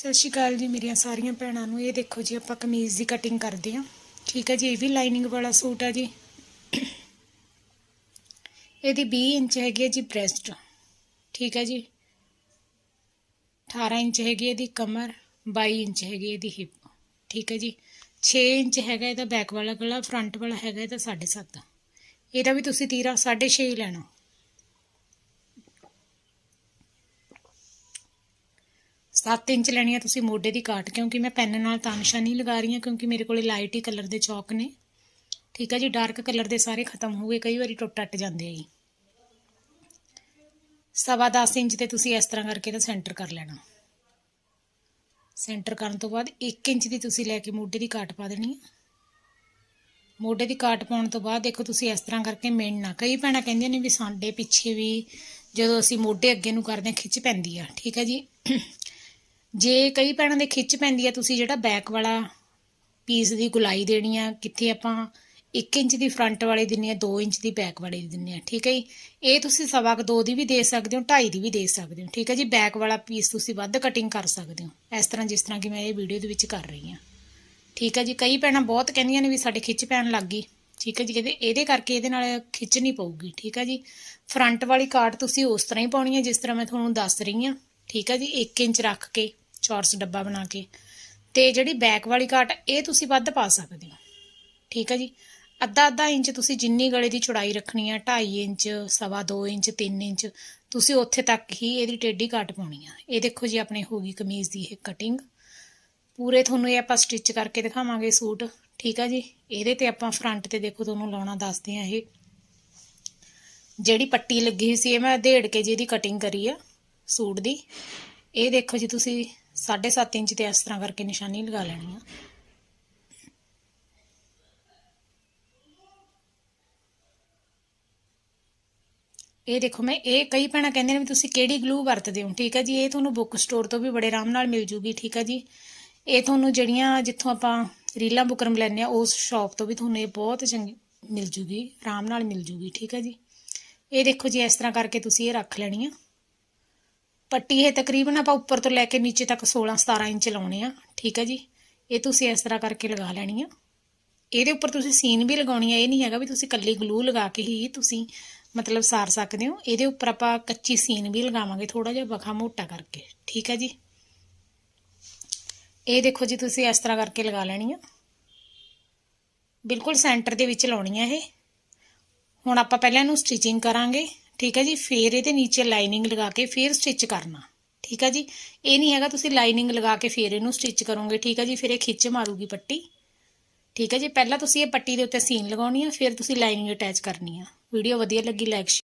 ਸਤਿ ਸ਼੍ਰੀ ਅਕਾਲ ਜੀ ਮੇਰੀਆਂ ਸਾਰੀਆਂ ਭੈਣਾਂ ਨੂੰ। ਇਹ ਦੇਖੋ ਜੀ, ਆਪਾਂ ਕਮੀਜ਼ ਦੀ ਕਟਿੰਗ ਕਰਦੇ ਹਾਂ। ਠੀਕ ਹੈ ਜੀ, ਇਹ ਵੀ ਲਾਈਨਿੰਗ ਵਾਲਾ ਸੂਟ ਆ ਜੀ। ਇਹਦੀ 20 ਇੰਚ ਹੈਗੀ ਹੈ ਜੀ ਬ੍ਰੈਸਟ ਠੀਕ ਹੈ ਜੀ। 18 ਇੰਚ ਹੈਗੀ ਇਹਦੀ ਕਮਰ 22 ਇੰਚ ਹੈਗੀ ਇਹਦੀ ਹਿੱਪ ਠੀਕ ਹੈ ਜੀ। 6 ਇੰਚ ਹੈਗਾ ਇਹਦਾ ਬੈਕ ਵਾਲਾ ਗਲਾ ਫਰੰਟ ਵਾਲਾ ਹੈਗਾ ਇਹਦਾ 7.5 ਇਹਦਾ ਵੀ ਤੁਸੀਂ ਤੀਰਾ 6.5 ਹੀ ਲੈਣਾ। ਸੱਤ ਇੰਚ ਲੈਣੀ ਆ, ਤੁਸੀਂ ਮੋਢੇ ਦੀ ਕਾਟ ਕਿਉਂਕਿ ਮੈਂ ਪੈਨ ਨਾਲ ਤਾਨਸ਼ਾ ਨਹੀਂ ਲਗਾ ਰਹੀ ਹਾਂ, ਕਿਉਂਕਿ ਮੇਰੇ ਕੋਲੇ ਲਾਈਟ ਹੀ ਕਲਰ ਦੇ ਚੌਕ ਨੇ। ਠੀਕ ਹੈ ਜੀ, ਡਾਰਕ ਕਲਰ ਦੇ ਸਾਰੇ ਖਤਮ ਹੋ ਗਏ, ਕਈ ਵਾਰੀ ਟੁੱਟ ਟੱਟ ਜਾਂਦੇ ਆ ਜੀ। ਸਵਾ 10 ਇੰਚ ਤੇ ਤੁਸੀਂ ਇਸ ਤਰ੍ਹਾਂ ਕਰਕੇ ਤਾਂ ਸੈਂਟਰ ਕਰ ਲੈਣਾ। ਸੈਂਟਰ ਕਰਨ ਤੋਂ ਬਾਅਦ 1 ਇੰਚ ਦੀ ਤੁਸੀਂ ਲੈ ਕੇ ਮੋਢੇ ਦੀ ਕਾਟ ਪਾ ਦੇਣੀ ਹੈ ਮੋਢੇ ਦੀ ਕਾਟ ਪਾਉਣ ਤੋਂ ਬਾਅਦ ਦੇਖੋ ਤੁਸੀਂ ਇਸ ਤਰ੍ਹਾਂ ਕਰਕੇ ਮਿਣਨਾ ਕਈ ਭੈਣਾਂ ਕਹਿੰਦੀਆਂ ਨੇ ਵੀ ਸਾਡੇ ਪਿੱਛੇ ਵੀ ਜਦੋਂ ਅਸੀਂ ਮੋਢੇ ਅੱਗੇ ਨੂੰ ਕਰਦੇ ਹਾਂ, ਖਿੱਚ ਪੈਂਦੀ ਆ। ਠੀਕ ਹੈ ਜੀ। ਜੇ ਕਈ ਭੈਣਾਂ ਦੇ ਖਿੱਚ ਪੈਂਦੀ ਹੈ ਤੁਸੀਂ ਜਿਹੜਾ ਬੈਕ ਵਾਲਾ ਪੀਸ ਦੀ ਗੁਲਾਈ ਦੇਣੀ ਆ, ਕਿੱਥੇ ਆਪਾਂ 1 ਇੰਚ ਦੀ ਫਰੰਟ ਵਾਲੇ ਦਿੰਨੇ ਆ 2 ਇੰਚ ਦੀ ਬੈਕ ਵਾਲੇ ਦੀ ਦਿੰਨੇ ਆ, ਠੀਕ ਹੈ ਜੀ? ਇਹ ਤੁਸੀਂ ਸਵਾ ਕੁ 2 ਦੀ ਵੀ ਦੇ ਸਕਦੇ ਹੋ 2.5 ਦੀ ਵੀ ਦੇ ਸਕਦੇ ਹੋ, ਠੀਕ ਹੈ ਜੀ? ਬੈਕ ਵਾਲਾ ਪੀਸ ਤੁਸੀਂ ਵੱਧ ਕਟਿੰਗ ਕਰ ਸਕਦੇ ਹੋ, ਇਸ ਤਰ੍ਹਾਂ ਜਿਸ ਤਰ੍ਹਾਂ ਕਿ ਮੈਂ ਇਹ ਵੀਡੀਓ ਦੇ ਵਿੱਚ ਕਰ ਰਹੀ ਹਾਂ ਠੀਕ ਹੈ ਜੀ? ਕਈ ਭੈਣਾਂ ਬਹੁਤ ਕਹਿੰਦੀਆਂ ਨੇ ਵੀ ਸਾਡੇ ਖਿੱਚ ਪੈਣ ਲੱਗ ਗਈ, ਠੀਕ ਹੈ ਜੀ? ਕਹਿੰਦੇ ਇਹਦੇ ਕਰਕੇ ਇਹਦੇ ਨਾਲ ਖਿੱਚ ਨਹੀਂ ਪਊਗੀ, ਠੀਕ ਹੈ ਜੀ? ਫਰੰਟ ਵਾਲੀ ਕਾਟ ਤੁਸੀਂ ਉਸ ਤਰ੍ਹਾਂ ਹੀ ਪਾਉਣੀ ਹੈ ਜਿਸ ਤਰ੍ਹਾਂ ਮੈਂ ਤੁਹਾਨੂੰ ਦੱਸ ਰਹੀ ਹਾਂ ਠੀਕ ਹੈ ਜੀ 1 ਇੰਚ ਰੱਖ ਕੇ, ਚੌਰਸ ਡੱਬਾ ਬਣਾ ਕੇ। ਤੇ ਜਿਹੜੀ ਬੈਕ ਵਾਲੀ ਕਾਟ ਇਹ ਤੁਸੀਂ ਵੱਧ ਪਾ ਸਕਦੇ ਹੋ। ਠੀਕ ਹੈ ਜੀ, ਅੱਧਾ ਅੱਧਾ ਇੰਚ ਤੁਸੀਂ ਜਿੰਨੀ ਗਲੇ ਦੀ ਚੌੜਾਈ ਰੱਖਣੀ ਆ 2.5 ਇੰਚ, ਸਵਾ 2 ਇੰਚ 3 ਇੰਚ, ਤੁਸੀਂ ਉੱਥੇ ਤੱਕ ਹੀ ਇਹਦੀ ਟੇਢੀ ਕਾਟ ਪਾਉਣੀ ਆ। ਇਹ ਦੇਖੋ ਜੀ, ਆਪਣੇ ਹੋ ਗਈ ਕਮੀਜ਼ ਦੀ ਇਹ ਕਟਿੰਗ ਪੂਰੇ ਤੁਹਾਨੂੰ ਇਹ ਆਪਾਂ ਸਟਿਚ ਕਰਕੇ ਦਿਖਾਵਾਂਗੇ ਸੂਟ। ਠੀਕ ਆ ਜੀ, ਇਹਦੇ ਤੇ ਆਪਾਂ ਫਰੰਟ ਤੇ ਦੇਖੋ ਤੁਹਾਨੂੰ ਲਾਉਣਾ ਦੱਸਦੇ ਆ ਇਹ। ਜਿਹੜੀ ਪੱਟੀ ਲੱਗੀ ਹੋਈ ਸੀ, ਇਹ ਮੈਂ ਢੇੜ ਕੇ ਜੀ ਇਹਦੀ ਕਟਿੰਗ ਕਰੀ ਆ। ਸੂਟ ਦੀ। ਇਹ ਦੇਖੋ ਜੀ, ਤੁਸੀਂ 7.5 ਇੰਚ ਤੇ ਇਸ ਤਰ੍ਹਾਂ ਕਰਕੇ ਨਿਸ਼ਾਨੀ ਲਗਾ ਲੈਣੀ ਆ। ਇਹ ਦੇਖੋ, ਮੈਂ ਇਹ ਕਈ ਭੈਣਾਂ ਕਹਿੰਦੇ ਨੇ ਵੀ ਤੁਸੀਂ ਕਿਹੜੀ ਗਲੂ ਵਰਤਦੇ ਹੋ? ਠੀਕ ਹੈ ਜੀ, ਇਹ ਤੁਹਾਨੂੰ ਬੁੱਕ ਸਟੋਰ ਤੋਂ ਵੀ ਬੜੇ ਆਰਾਮ ਨਾਲ ਮਿਲ ਜੂਗੀ, ਠੀਕ ਹੈ ਜੀ। ਇਹ ਤੁਹਾਨੂੰ ਜਿਹੜੀਆਂ ਜਿੱਥੋਂ ਆਪਾਂ ਰੀਲਾਂ ਬੁਕਰਮ ਲੈਂਦੇ ਆ, ਉਸ ਸ਼ਾਪ ਤੋਂ ਵੀ ਤੁਹਾਨੂੰ ਇਹ ਬਹੁਤ ਚੰਗੀ ਮਿਲ ਜੂਗੀ, ਆਰਾਮ ਨਾਲ ਮਿਲ ਜੂਗੀ, ਠੀਕ ਹੈ ਜੀ। ਇਹ ਦੇਖੋ ਜੀ, ਇਸ ਤਰ੍ਹਾਂ ਕਰਕੇ ਤੁਸੀਂ ਇਹ ਰੱਖ ਲੈਣੀ ਆ। ਪੱਟੀ ਇਹ ਤਕਰੀਬਨ ਆਪਾਂ ਉੱਪਰ ਤੋਂ ਲੈ ਕੇ ਨੀਚੇ ਤੱਕ 16 17 ਇੰਚ ਲਾਉਣੇ ਆ। ਠੀਕ ਹੈ ਜੀ? ਇਹ ਤੁਸੀਂ ਇਸ ਤਰ੍ਹਾਂ ਕਰਕੇ ਲਗਾ ਲੈਣੀ ਆ। ਇਹਦੇ ਉੱਪਰ ਤੁਸੀਂ ਸੀਨ ਵੀ ਲਗਾਉਣੀ ਆ। ਇਹ ਨਹੀਂ ਹੈਗਾ ਵੀ ਤੁਸੀਂ ਕੱਲੀ ਗਲੂ ਲਗਾ ਕੇ ਹੀ ਤੁਸੀਂ ਮਤਲਬ ਸਾਰ ਸਕਦੇ ਹੋ। ਇਹਦੇ ਉੱਪਰ ਆਪਾਂ ਕੱਚੀ ਸੀਨ ਵੀ ਲਗਾਵਾਂਗੇ ਥੋੜਾ ਜਿਹਾ ਬਖਾ ਮੋਟਾ ਕਰਕੇ। ਠੀਕ ਹੈ ਜੀ? ਇਹ ਦੇਖੋ ਜੀ, ਤੁਸੀਂ ਇਸ ਤਰ੍ਹਾਂ ਕਰਕੇ ਲਗਾ ਲੈਣੀ ਆ। ਬਿਲਕੁਲ ਸੈਂਟਰ ਦੇ ਵਿੱਚ ਲਾਉਣੀ ਆ ਇਹ। ਹੁਣ ਆਪਾਂ ਪਹਿਲਾਂ ਇਹਨੂੰ ਸਟਿਚਿੰਗ ਕਰਾਂਗੇ। ਠੀਕ ਹੈ ਜੀ, ਫਿਰ ਇਹਦੇ ਨੀਚੇ ਲਾਈਨਿੰਗ ਲਗਾ ਕੇ ਫਿਰ ਸਟਿਚ ਕਰਨਾ। ਠੀਕ ਹੈ ਜੀ, ਇਹ ਨਹੀਂ ਹੈਗਾ ਤੁਸੀਂ ਲਾਈਨਿੰਗ ਲਗਾ ਕੇ ਫਿਰ ਇਹਨੂੰ ਸਟਿਚ ਕਰੋਗੇ, ਠੀਕ ਹੈ ਜੀ, ਫਿਰ ਇਹ ਖਿੱਚ ਮਾਰੂਗੀ ਪੱਟੀ। ਠੀਕ ਹੈ ਜੀ, ਪਹਿਲਾਂ ਤੁਸੀਂ ਇਹ ਪੱਟੀ ਦੇ ਉੱਤੇ ਸੀਨ ਲਗਾਉਣੀ ਆ, ਫਿਰ ਤੁਸੀਂ ਲਾਈਨਿੰਗ ਅਟੈਚ ਕਰਨੀ ਆ। ਵੀਡੀਓ ਵਧੀਆ ਲੱਗੀ ਲਾਈਕ